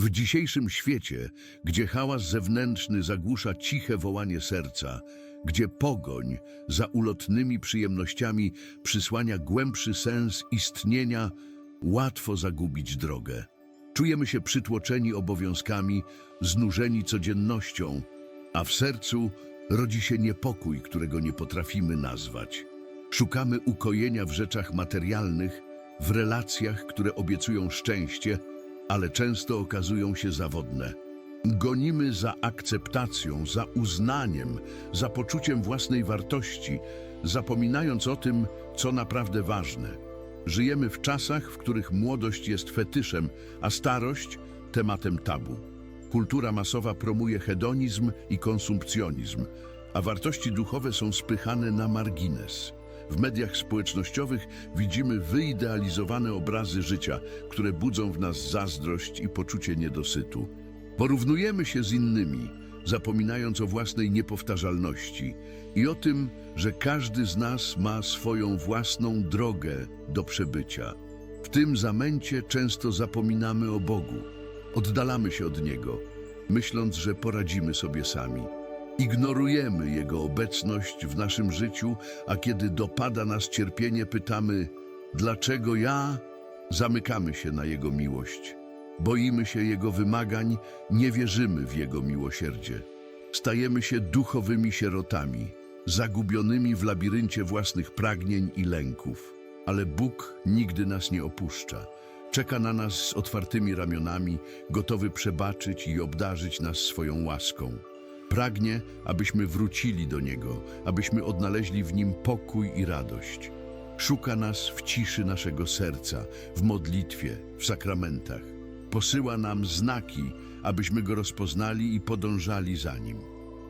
W dzisiejszym świecie, gdzie hałas zewnętrzny zagłusza ciche wołanie serca, gdzie pogoń za ulotnymi przyjemnościami przysłania głębszy sens istnienia, łatwo zagubić drogę. Czujemy się przytłoczeni obowiązkami, znużeni codziennością, a w sercu rodzi się niepokój, którego nie potrafimy nazwać. Szukamy ukojenia w rzeczach materialnych, w relacjach, które obiecują szczęście, ale często okazują się zawodne. Gonimy za akceptacją, za uznaniem, za poczuciem własnej wartości, zapominając o tym, co naprawdę ważne. Żyjemy w czasach, w których młodość jest fetyszem, a starość tematem tabu. Kultura masowa promuje hedonizm i konsumpcjonizm, a wartości duchowe są spychane na margines. W mediach społecznościowych widzimy wyidealizowane obrazy życia, które budzą w nas zazdrość i poczucie niedosytu. Porównujemy się z innymi, zapominając o własnej niepowtarzalności i o tym, że każdy z nas ma swoją własną drogę do przebycia. W tym zamęcie często zapominamy o Bogu. Oddalamy się od Niego, myśląc, że poradzimy sobie sami. Ignorujemy Jego obecność w naszym życiu, a kiedy dopada nas cierpienie, pytamy, dlaczego ja? Zamykamy się na Jego miłość. Boimy się Jego wymagań, nie wierzymy w Jego miłosierdzie. Stajemy się duchowymi sierotami, zagubionymi w labiryncie własnych pragnień i lęków. Ale Bóg nigdy nas nie opuszcza. Czeka na nas z otwartymi ramionami, gotowy przebaczyć i obdarzyć nas swoją łaską. Pragnie, abyśmy wrócili do Niego, abyśmy odnaleźli w Nim pokój i radość. Szuka nas w ciszy naszego serca, w modlitwie, w sakramentach. Posyła nam znaki, abyśmy Go rozpoznali i podążali za Nim.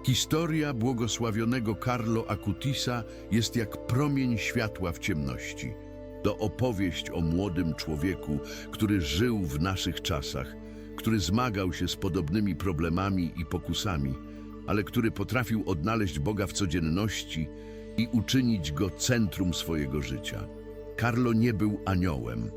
Historia błogosławionego Carlo Acutisa jest jak promień światła w ciemności. To opowieść o młodym człowieku, który żył w naszych czasach, który zmagał się z podobnymi problemami i pokusami, ale który potrafił odnaleźć Boga w codzienności i uczynić Go centrum swojego życia. Carlo nie był aniołem.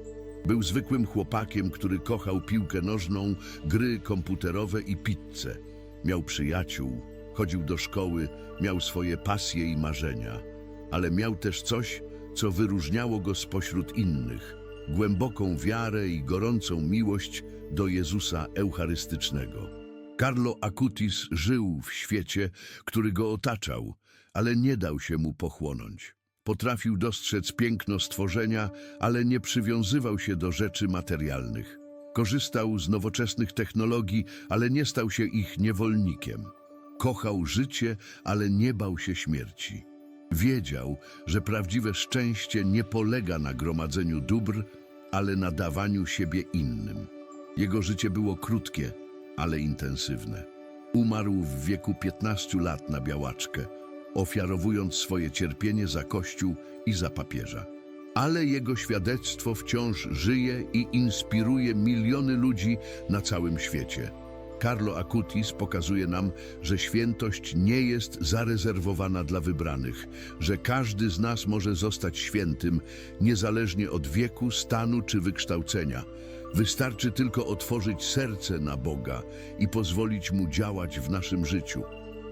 Był zwykłym chłopakiem, który kochał piłkę nożną, gry komputerowe i pizzę. Miał przyjaciół, chodził do szkoły, miał swoje pasje i marzenia. Ale miał też coś, co wyróżniało go spośród innych. Głęboką wiarę i gorącą miłość do Jezusa Eucharystycznego. Carlo Acutis żył w świecie, który go otaczał, ale nie dał się mu pochłonąć. Potrafił dostrzec piękno stworzenia, ale nie przywiązywał się do rzeczy materialnych. Korzystał z nowoczesnych technologii, ale nie stał się ich niewolnikiem. Kochał życie, ale nie bał się śmierci. Wiedział, że prawdziwe szczęście nie polega na gromadzeniu dóbr, ale na dawaniu siebie innym. Jego życie było krótkie, ale intensywne. Umarł w wieku 15 lat na białaczkę, ofiarowując swoje cierpienie za Kościół i za papieża. Ale jego świadectwo wciąż żyje i inspiruje miliony ludzi na całym świecie. Carlo Acutis pokazuje nam, że świętość nie jest zarezerwowana dla wybranych, że każdy z nas może zostać świętym, niezależnie od wieku, stanu czy wykształcenia. Wystarczy tylko otworzyć serce na Boga i pozwolić Mu działać w naszym życiu.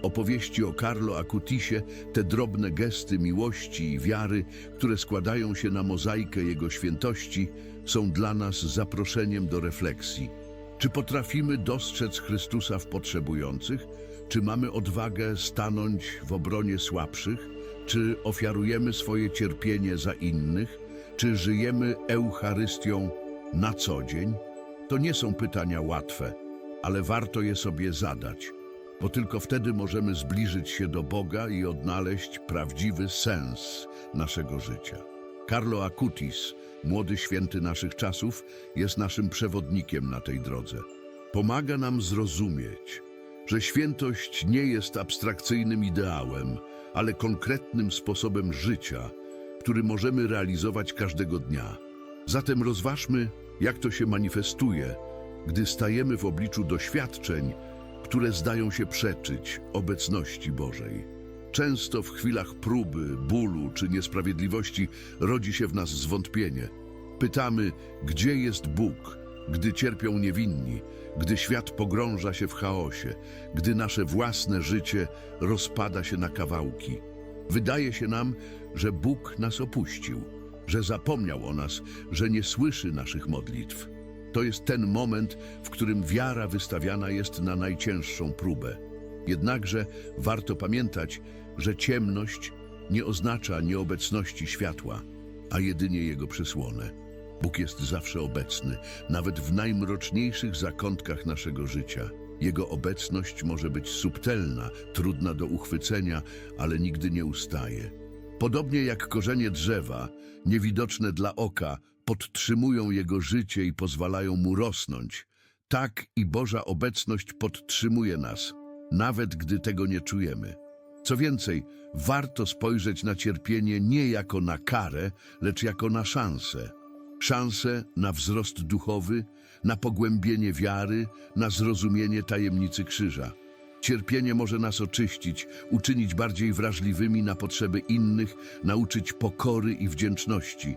Opowieści o Carlo Acutisie, te drobne gesty miłości i wiary, które składają się na mozaikę Jego świętości, są dla nas zaproszeniem do refleksji. Czy potrafimy dostrzec Chrystusa w potrzebujących? Czy mamy odwagę stanąć w obronie słabszych? Czy ofiarujemy swoje cierpienie za innych? Czy żyjemy Eucharystią na co dzień? To nie są pytania łatwe, ale warto je sobie zadać, bo tylko wtedy możemy zbliżyć się do Boga i odnaleźć prawdziwy sens naszego życia. Carlo Acutis, młody święty naszych czasów, jest naszym przewodnikiem na tej drodze. Pomaga nam zrozumieć, że świętość nie jest abstrakcyjnym ideałem, ale konkretnym sposobem życia, który możemy realizować każdego dnia. Zatem rozważmy, jak to się manifestuje, gdy stajemy w obliczu doświadczeń, które zdają się przeczyć obecności Bożej. Często w chwilach próby, bólu czy niesprawiedliwości rodzi się w nas zwątpienie. Pytamy, gdzie jest Bóg, Gdy cierpią niewinni, gdy świat pogrąża się w chaosie, gdy nasze własne życie rozpada się na kawałki. Wydaje się nam, że Bóg nas opuścił, że zapomniał o nas, że nie słyszy naszych modlitw. To jest ten moment, w którym wiara wystawiana jest na najcięższą próbę. Jednakże warto pamiętać, że ciemność nie oznacza nieobecności światła, a jedynie jego przysłonę. Bóg jest zawsze obecny, nawet w najmroczniejszych zakątkach naszego życia. Jego obecność może być subtelna, trudna do uchwycenia, ale nigdy nie ustaje. Podobnie jak korzenie drzewa, niewidoczne dla oka, podtrzymują jego życie i pozwalają mu rosnąć, tak i Boża obecność podtrzymuje nas, nawet gdy tego nie czujemy. Co więcej, warto spojrzeć na cierpienie nie jako na karę, lecz jako na szansę. Szansę na wzrost duchowy, na pogłębienie wiary, na zrozumienie tajemnicy krzyża. Cierpienie może nas oczyścić, uczynić bardziej wrażliwymi na potrzeby innych, nauczyć pokory i wdzięczności.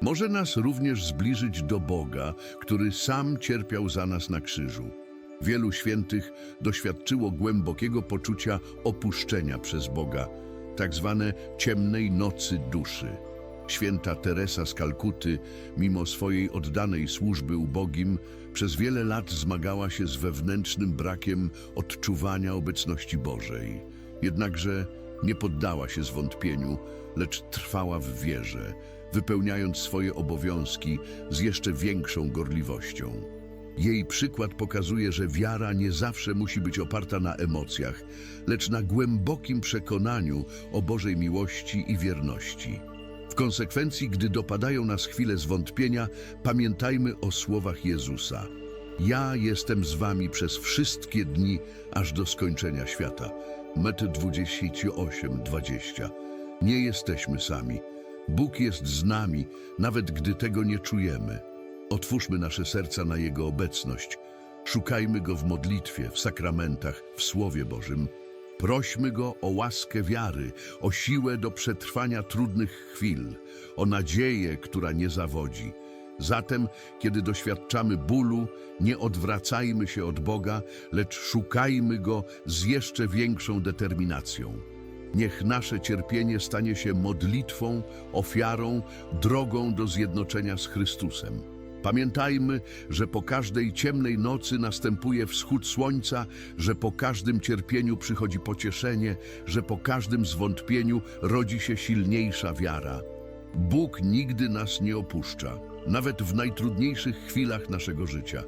Może nas również zbliżyć do Boga, który sam cierpiał za nas na krzyżu. Wielu świętych doświadczyło głębokiego poczucia opuszczenia przez Boga, tak zwane ciemnej nocy duszy. Święta Teresa z Kalkuty, mimo swojej oddanej służby ubogim, przez wiele lat zmagała się z wewnętrznym brakiem odczuwania obecności Bożej. Jednakże nie poddała się zwątpieniu, lecz trwała w wierze, wypełniając swoje obowiązki z jeszcze większą gorliwością. Jej przykład pokazuje, że wiara nie zawsze musi być oparta na emocjach, lecz na głębokim przekonaniu o Bożej miłości i wierności. Konsekwencji, gdy dopadają nas chwile zwątpienia, pamiętajmy o słowach Jezusa. Ja jestem z wami przez wszystkie dni, aż do skończenia świata. Met 28, 20. Nie jesteśmy sami. Bóg jest z nami, nawet gdy tego nie czujemy. Otwórzmy nasze serca na Jego obecność. Szukajmy Go w modlitwie, w sakramentach, w Słowie Bożym. Prośmy Go o łaskę wiary, o siłę do przetrwania trudnych chwil, o nadzieję, która nie zawodzi. Zatem, kiedy doświadczamy bólu, nie odwracajmy się od Boga, lecz szukajmy Go z jeszcze większą determinacją. Niech nasze cierpienie stanie się modlitwą, ofiarą, drogą do zjednoczenia z Chrystusem. Pamiętajmy, że po każdej ciemnej nocy następuje wschód słońca, że po każdym cierpieniu przychodzi pocieszenie, że po każdym zwątpieniu rodzi się silniejsza wiara. Bóg nigdy nas nie opuszcza, nawet w najtrudniejszych chwilach naszego życia.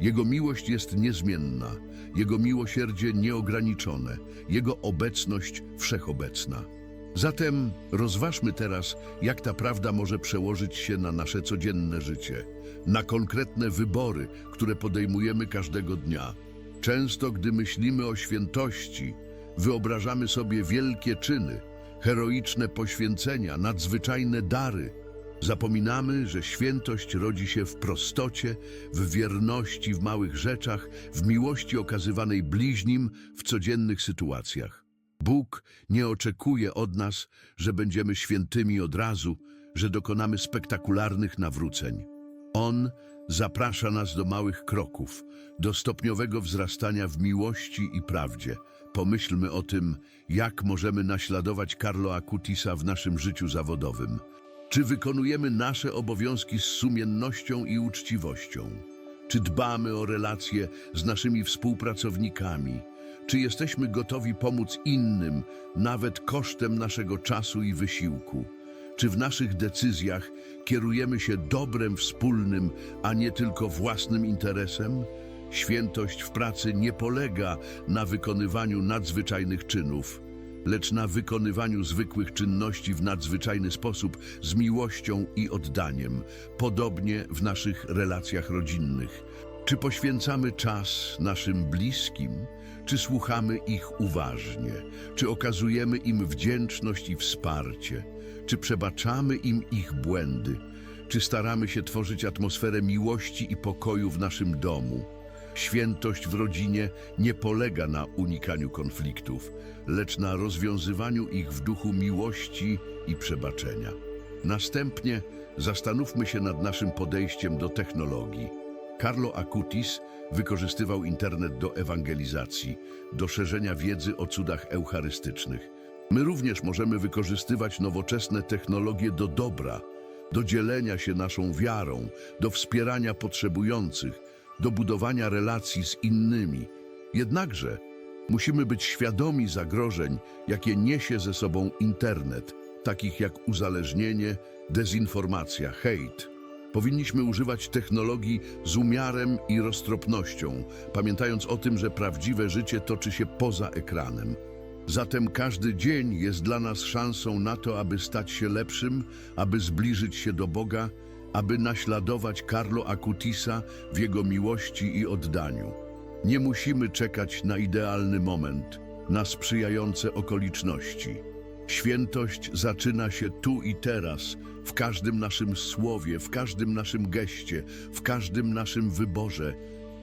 Jego miłość jest niezmienna, Jego miłosierdzie nieograniczone, Jego obecność wszechobecna. Zatem rozważmy teraz, jak ta prawda może przełożyć się na nasze codzienne życie, na konkretne wybory, które podejmujemy każdego dnia. Często, gdy myślimy o świętości, wyobrażamy sobie wielkie czyny, heroiczne poświęcenia, nadzwyczajne dary. Zapominamy, że świętość rodzi się w prostocie, w wierności w małych rzeczach, w miłości okazywanej bliźnim w codziennych sytuacjach. Bóg nie oczekuje od nas, że będziemy świętymi od razu, że dokonamy spektakularnych nawróceń. On zaprasza nas do małych kroków, do stopniowego wzrastania w miłości i prawdzie. Pomyślmy o tym, jak możemy naśladować Carlo Acutisa w naszym życiu zawodowym. Czy wykonujemy nasze obowiązki z sumiennością i uczciwością? Czy dbamy o relacje z naszymi współpracownikami? Czy jesteśmy gotowi pomóc innym, nawet kosztem naszego czasu i wysiłku? Czy w naszych decyzjach kierujemy się dobrem wspólnym, a nie tylko własnym interesem? Świętość w pracy nie polega na wykonywaniu nadzwyczajnych czynów, lecz na wykonywaniu zwykłych czynności w nadzwyczajny sposób z miłością i oddaniem, podobnie w naszych relacjach rodzinnych. Czy poświęcamy czas naszym bliskim, czy słuchamy ich uważnie, czy okazujemy im wdzięczność i wsparcie, czy przebaczamy im ich błędy, czy staramy się tworzyć atmosferę miłości i pokoju w naszym domu. Świętość w rodzinie nie polega na unikaniu konfliktów, lecz na rozwiązywaniu ich w duchu miłości i przebaczenia. Następnie zastanówmy się nad naszym podejściem do technologii. Carlo Acutis wykorzystywał internet do ewangelizacji, do szerzenia wiedzy o cudach eucharystycznych. My również możemy wykorzystywać nowoczesne technologie do dobra, do dzielenia się naszą wiarą, do wspierania potrzebujących, do budowania relacji z innymi. Jednakże musimy być świadomi zagrożeń, jakie niesie ze sobą internet, takich jak uzależnienie, dezinformacja, hejt. Powinniśmy używać technologii z umiarem i roztropnością, pamiętając o tym, że prawdziwe życie toczy się poza ekranem. Zatem każdy dzień jest dla nas szansą na to, aby stać się lepszym, aby zbliżyć się do Boga, aby naśladować Carlo Acutisa w jego miłości i oddaniu. Nie musimy czekać na idealny moment, na sprzyjające okoliczności. Świętość zaczyna się tu i teraz, w każdym naszym słowie, w każdym naszym geście, w każdym naszym wyborze.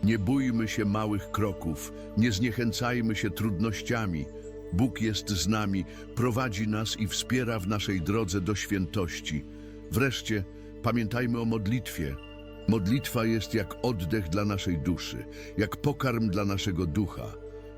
Nie bójmy się małych kroków, nie zniechęcajmy się trudnościami. Bóg jest z nami, prowadzi nas i wspiera w naszej drodze do świętości. Wreszcie pamiętajmy o modlitwie. Modlitwa jest jak oddech dla naszej duszy, jak pokarm dla naszego ducha.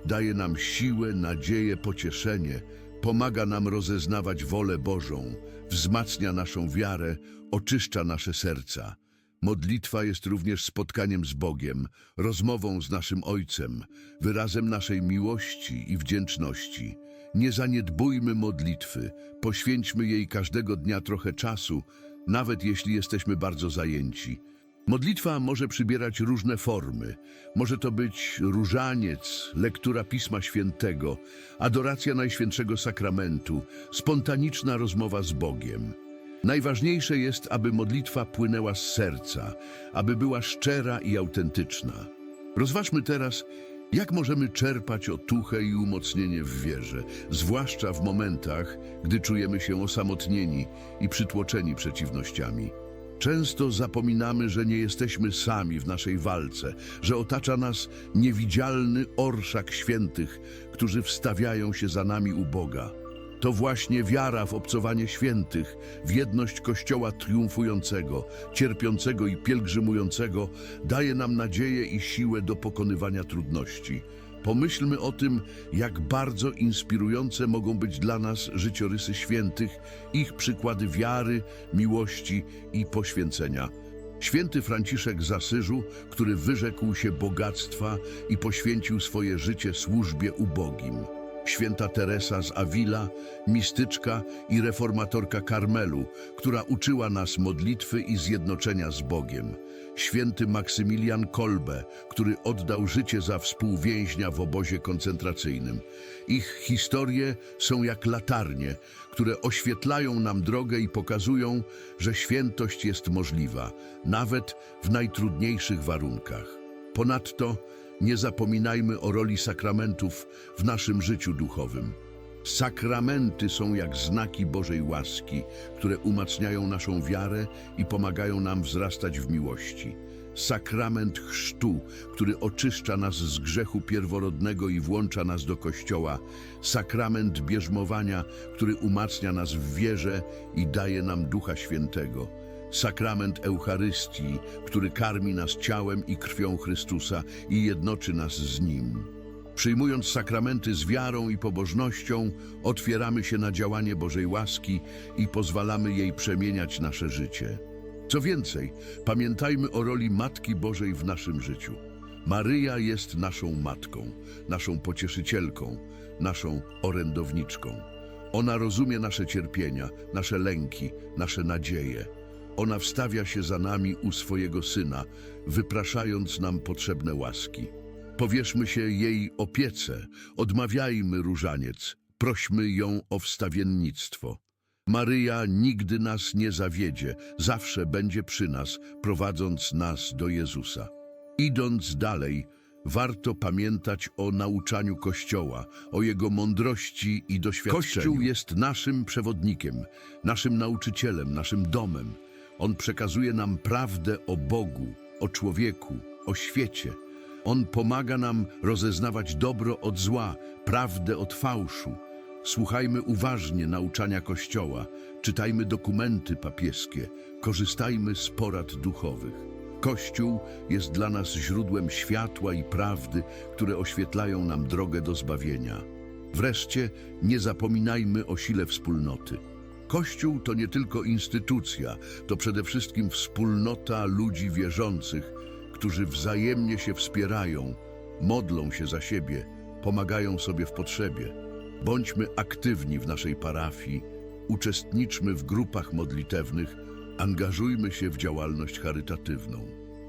Daje nam siłę, nadzieję, pocieszenie, pomaga nam rozeznawać wolę Bożą, wzmacnia naszą wiarę, oczyszcza nasze serca. Modlitwa jest również spotkaniem z Bogiem, rozmową z naszym Ojcem, wyrazem naszej miłości i wdzięczności. Nie zaniedbujmy modlitwy, poświęćmy jej każdego dnia trochę czasu, nawet jeśli jesteśmy bardzo zajęci. Modlitwa może przybierać różne formy. Może to być różaniec, lektura Pisma Świętego, adoracja Najświętszego Sakramentu, spontaniczna rozmowa z Bogiem. Najważniejsze jest, aby modlitwa płynęła z serca, aby była szczera i autentyczna. Rozważmy teraz, jak możemy czerpać otuchę i umocnienie w wierze, zwłaszcza w momentach, gdy czujemy się osamotnieni i przytłoczeni przeciwnościami. Często zapominamy, że nie jesteśmy sami w naszej walce, że otacza nas niewidzialny orszak świętych, którzy wstawiają się za nami u Boga. To właśnie wiara w obcowanie świętych, w jedność Kościoła triumfującego, cierpiącego i pielgrzymującego daje nam nadzieję i siłę do pokonywania trudności. Pomyślmy o tym, jak bardzo inspirujące mogą być dla nas życiorysy świętych, ich przykłady wiary, miłości i poświęcenia. Święty Franciszek z Asyżu, który wyrzekł się bogactwa i poświęcił swoje życie służbie ubogim. Święta Teresa z Avila, mistyczka i reformatorka Karmelu, która uczyła nas modlitwy i zjednoczenia z Bogiem. Święty Maksymilian Kolbe, który oddał życie za współwięźnia w obozie koncentracyjnym. Ich historie są jak latarnie, które oświetlają nam drogę i pokazują, że świętość jest możliwa, nawet w najtrudniejszych warunkach. Ponadto nie zapominajmy o roli sakramentów w naszym życiu duchowym. Sakramenty są jak znaki Bożej łaski, które umacniają naszą wiarę i pomagają nam wzrastać w miłości. Sakrament chrztu, który oczyszcza nas z grzechu pierworodnego i włącza nas do Kościoła. Sakrament bierzmowania, który umacnia nas w wierze i daje nam Ducha Świętego. Sakrament Eucharystii, który karmi nas ciałem i krwią Chrystusa i jednoczy nas z Nim. Przyjmując sakramenty z wiarą i pobożnością, otwieramy się na działanie Bożej łaski i pozwalamy jej przemieniać nasze życie. Co więcej, pamiętajmy o roli Matki Bożej w naszym życiu. Maryja jest naszą matką, naszą pocieszycielką, naszą orędowniczką. Ona rozumie nasze cierpienia, nasze lęki, nasze nadzieje. Ona wstawia się za nami u swojego Syna, wypraszając nam potrzebne łaski. Powierzmy się jej opiece, odmawiajmy różaniec, prośmy ją o wstawiennictwo. Maryja nigdy nas nie zawiedzie, zawsze będzie przy nas, prowadząc nas do Jezusa. Idąc dalej, warto pamiętać o nauczaniu Kościoła, o jego mądrości i doświadczeniu. Kościół jest naszym przewodnikiem, naszym nauczycielem, naszym domem. On przekazuje nam prawdę o Bogu, o człowieku, o świecie. On pomaga nam rozeznawać dobro od zła, prawdę od fałszu. Słuchajmy uważnie nauczania Kościoła, czytajmy dokumenty papieskie, korzystajmy z porad duchowych. Kościół jest dla nas źródłem światła i prawdy, które oświetlają nam drogę do zbawienia. Wreszcie nie zapominajmy o sile wspólnoty. Kościół to nie tylko instytucja, to przede wszystkim wspólnota ludzi wierzących, którzy wzajemnie się wspierają, modlą się za siebie, pomagają sobie w potrzebie. Bądźmy aktywni w naszej parafii, uczestniczmy w grupach modlitewnych, angażujmy się w działalność charytatywną.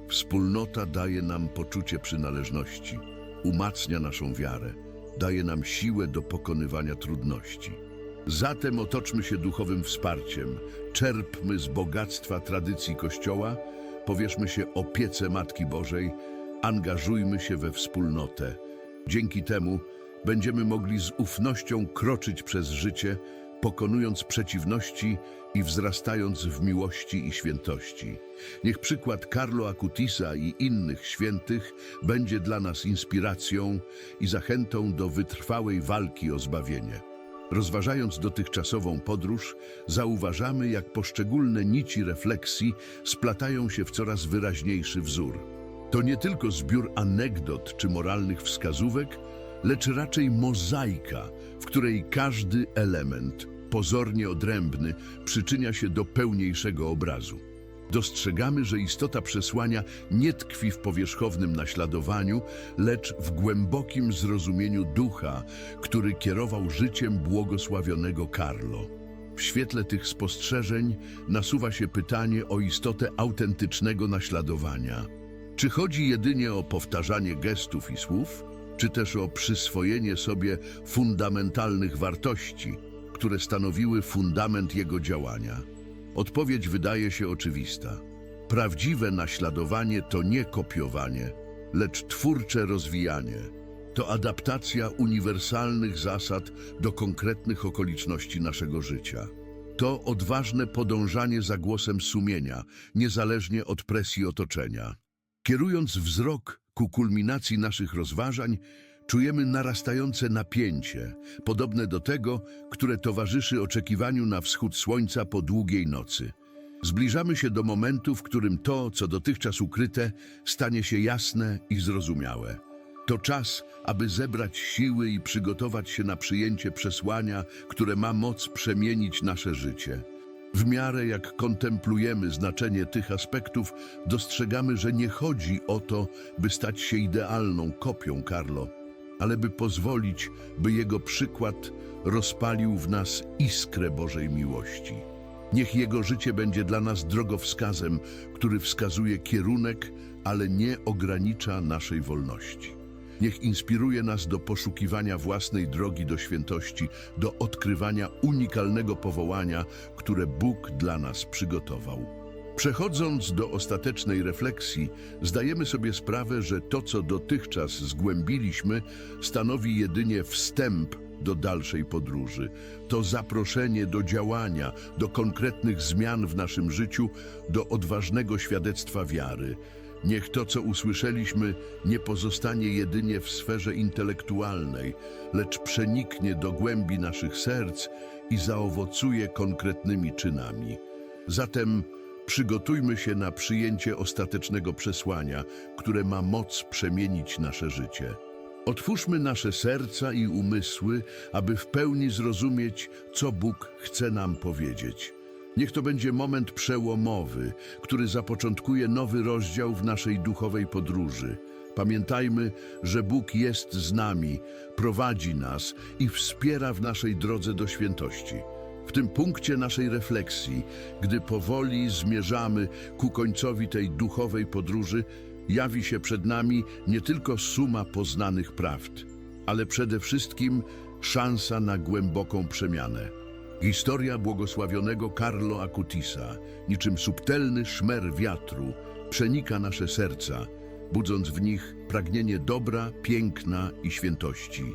Wspólnota daje nam poczucie przynależności, umacnia naszą wiarę, daje nam siłę do pokonywania trudności. Zatem otoczmy się duchowym wsparciem, czerpmy z bogactwa tradycji Kościoła, powierzmy się opiece Matki Bożej, angażujmy się we wspólnotę. Dzięki temu będziemy mogli z ufnością kroczyć przez życie, pokonując przeciwności i wzrastając w miłości i świętości. Niech przykład Carlo Acutisa i innych świętych będzie dla nas inspiracją i zachętą do wytrwałej walki o zbawienie. Rozważając dotychczasową podróż, zauważamy, jak poszczególne nici refleksji splatają się w coraz wyraźniejszy wzór. To nie tylko zbiór anegdot czy moralnych wskazówek, lecz raczej mozaika, w której każdy element, pozornie odrębny, przyczynia się do pełniejszego obrazu. Dostrzegamy, że istota przesłania nie tkwi w powierzchownym naśladowaniu, lecz w głębokim zrozumieniu ducha, który kierował życiem błogosławionego Carlo. W świetle tych spostrzeżeń nasuwa się pytanie o istotę autentycznego naśladowania. Czy chodzi jedynie o powtarzanie gestów i słów, czy też o przyswojenie sobie fundamentalnych wartości, które stanowiły fundament jego działania? Odpowiedź wydaje się oczywista. Prawdziwe naśladowanie to nie kopiowanie, lecz twórcze rozwijanie. To adaptacja uniwersalnych zasad do konkretnych okoliczności naszego życia. To odważne podążanie za głosem sumienia, niezależnie od presji otoczenia. Kierując wzrok ku kulminacji naszych rozważań, czujemy narastające napięcie, podobne do tego, które towarzyszy oczekiwaniu na wschód słońca po długiej nocy. Zbliżamy się do momentu, w którym to, co dotychczas ukryte, stanie się jasne i zrozumiałe. To czas, aby zebrać siły i przygotować się na przyjęcie przesłania, które ma moc przemienić nasze życie. W miarę jak kontemplujemy znaczenie tych aspektów, dostrzegamy, że nie chodzi o to, by stać się idealną kopią Carlo, ale by pozwolić, by jego przykład rozpalił w nas iskrę Bożej miłości. Niech jego życie będzie dla nas drogowskazem, który wskazuje kierunek, ale nie ogranicza naszej wolności. Niech inspiruje nas do poszukiwania własnej drogi do świętości, do odkrywania unikalnego powołania, które Bóg dla nas przygotował. Przechodząc do ostatecznej refleksji, zdajemy sobie sprawę, że to, co dotychczas zgłębiliśmy, stanowi jedynie wstęp do dalszej podróży. To zaproszenie do działania, do konkretnych zmian w naszym życiu, do odważnego świadectwa wiary. Niech to, co usłyszeliśmy, nie pozostanie jedynie w sferze intelektualnej, lecz przeniknie do głębi naszych serc i zaowocuje konkretnymi czynami. Zatem przygotujmy się na przyjęcie ostatecznego przesłania, które ma moc przemienić nasze życie. Otwórzmy nasze serca i umysły, aby w pełni zrozumieć, co Bóg chce nam powiedzieć. Niech to będzie moment przełomowy, który zapoczątkuje nowy rozdział w naszej duchowej podróży. Pamiętajmy, że Bóg jest z nami, prowadzi nas i wspiera w naszej drodze do świętości. W tym punkcie naszej refleksji, gdy powoli zmierzamy ku końcowi tej duchowej podróży, jawi się przed nami nie tylko suma poznanych prawd, ale przede wszystkim szansa na głęboką przemianę. Historia błogosławionego Carlo Acutisa, niczym subtelny szmer wiatru, przenika nasze serca, budząc w nich pragnienie dobra, piękna i świętości.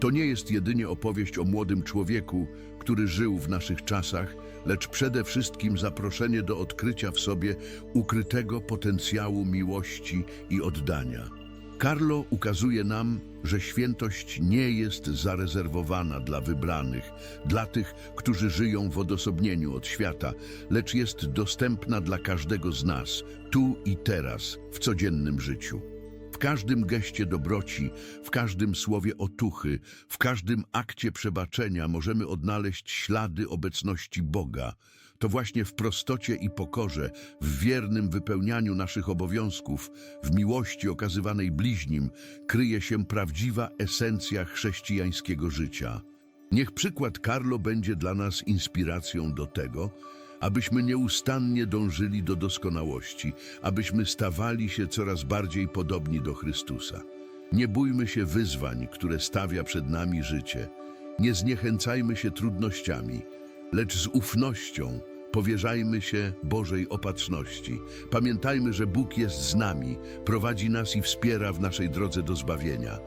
To nie jest jedynie opowieść o młodym człowieku, który żył w naszych czasach, lecz przede wszystkim zaproszenie do odkrycia w sobie ukrytego potencjału miłości i oddania. Carlo ukazuje nam, że świętość nie jest zarezerwowana dla wybranych, dla tych, którzy żyją w odosobnieniu od świata, lecz jest dostępna dla każdego z nas, tu i teraz, w codziennym życiu. W każdym geście dobroci, w każdym słowie otuchy, w każdym akcie przebaczenia możemy odnaleźć ślady obecności Boga. To właśnie w prostocie i pokorze, w wiernym wypełnianiu naszych obowiązków, w miłości okazywanej bliźnim, kryje się prawdziwa esencja chrześcijańskiego życia. Niech przykład Carlo będzie dla nas inspiracją do tego, abyśmy nieustannie dążyli do doskonałości, abyśmy stawali się coraz bardziej podobni do Chrystusa. Nie bójmy się wyzwań, które stawia przed nami życie. Nie zniechęcajmy się trudnościami, lecz z ufnością powierzajmy się Bożej opatrzności. Pamiętajmy, że Bóg jest z nami, prowadzi nas i wspiera w naszej drodze do zbawienia.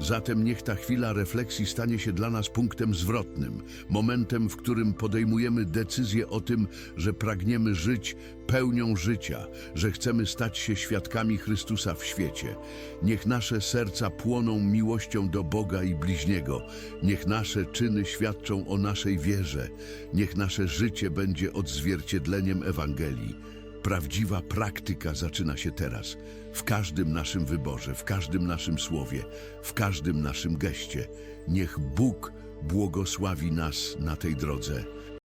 Zatem niech ta chwila refleksji stanie się dla nas punktem zwrotnym, momentem, w którym podejmujemy decyzję o tym, że pragniemy żyć pełnią życia, że chcemy stać się świadkami Chrystusa w świecie. Niech nasze serca płoną miłością do Boga i bliźniego. Niech nasze czyny świadczą o naszej wierze. Niech nasze życie będzie odzwierciedleniem Ewangelii. Prawdziwa praktyka zaczyna się teraz, w każdym naszym wyborze, w każdym naszym słowie, w każdym naszym geście. Niech Bóg błogosławi nas na tej drodze.